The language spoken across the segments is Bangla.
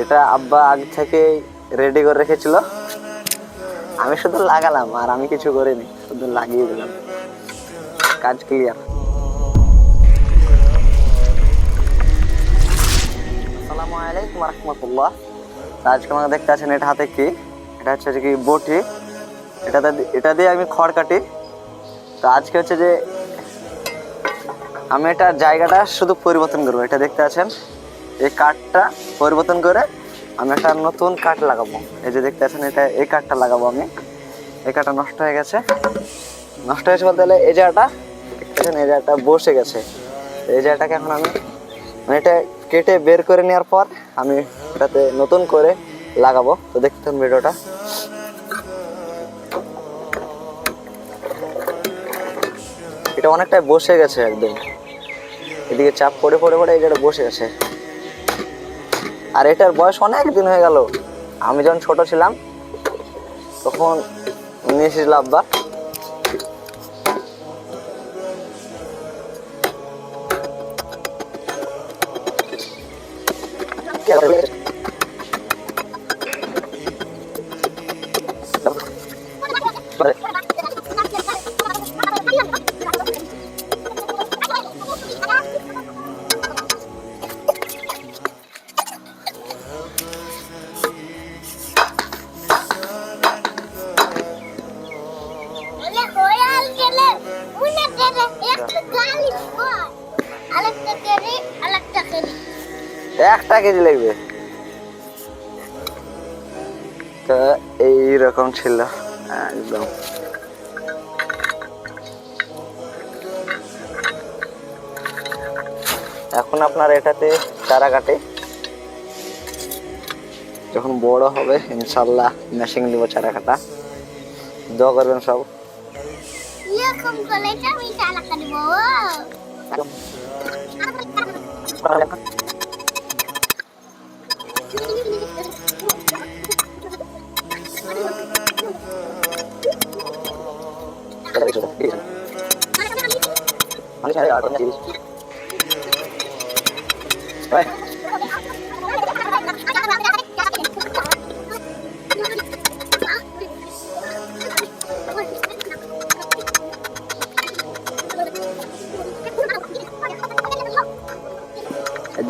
এটা আব্বা আগে থেকে রেডি করে রেখেছিল। আমি শুধু লাগালাম, আর আমি কিছু করিনি, শুধু লাগিয়ে দিলাম। কাজ ক্লিয়ার আসসালামু আলাইকুম রহমতুল্লাহ। আজকে আমাকে দেখতে আছেন, এটা হাতে কি? এটা হচ্ছে কি বটি? এটাতে এটা দিয়ে আমি খড় কাটি। তো আজকে হচ্ছে যে আমি এটা জায়গাটা শুধু পরিবর্তন করব, এটা দেখতে আছেন? এই কাঠটা পরিবর্তন করে আমি একটা নতুন কাঠ লাগাবো। এই যে দেখতে আছেন এটা এই কাঠটা লাগাবো আমি। এই কাঠটা নষ্ট হয়ে গেছে। নষ্ট হয়েছে বলতে গেলে এই জায়গাটা দেখতে আছেন এই জায়গাটা বসে গেছে। এই জায়গাটাকে এখন আমি মানে এটা কেটে বের করে নেওয়ার পর আমি এটাতে নতুন করে লাগাবো। তো দেখতে থাকুন ভিডিওটা। এটা অনেকটাই বসে গেছে একদম। এদিকে চাপ পড়ে পড়ে পড়ে এই জায়গাটা বসে গেছে। আর এটার বয়স অনেক দিন হয়ে গেল। আমি যখন ছোট ছিলাম, তখন নিয়ে এসেছিল আব্বা। Öyle একটা কেজি লাগবে। তো এইরকম ছিল। একদম। এখন আপনার এটাতে চারা কাটে যখন বড় হবে, ইনশাল্লাহ মেশিন নিব চারা কাটা দোয়া করবেন সব। Yuk, to later we can akan dibawa. Mana.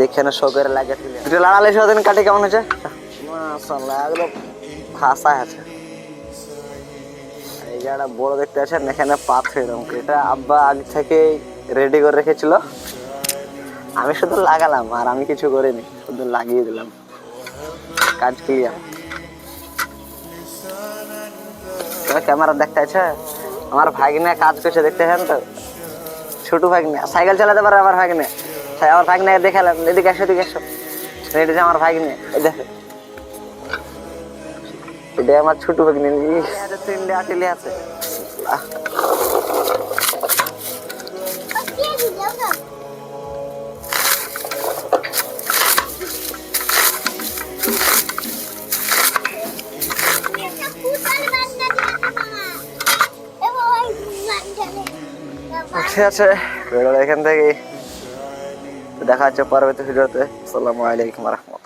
দেখে না শোকের লাগে দুটো লাড়ালে সারাদিন কাটে কেমন হয়েছে? মাশাআল্লাহ একদম আছে। এই জায়গাটা বড় দেখতে আছেন এখানে পাথর এরকম এটা আব্বা আগে থেকে রেডি করে রেখেছিল। আমি শুধু লাগালাম, আর আমি কিছু করিনি, শুধু লাগিয়ে দিলাম। কাজ ক্লিয়ার ক্যামেরা দেখতে আছে? আমার ভাগ্নে কাজ করছে, দেখতে তো? ছোট ভাগ্নে, সাইকেল চালাতে পারে আমার ভাগ্নে? তাই আমার ভাগ্নে দেখালাম এদিকে এসো এদিকে এসো এটা যে আমার ভাগ্নে। এই দেখো। এটা আমার ছোট ভাগ্নে তিনটে আটিলে আছে। ঠিক আছে ভিডিওটা এখান থেকে দেখা হচ্ছে পরবর্তী ভিডিওতে। আসসালামু আলাইকুম রহমতুল্লাহ।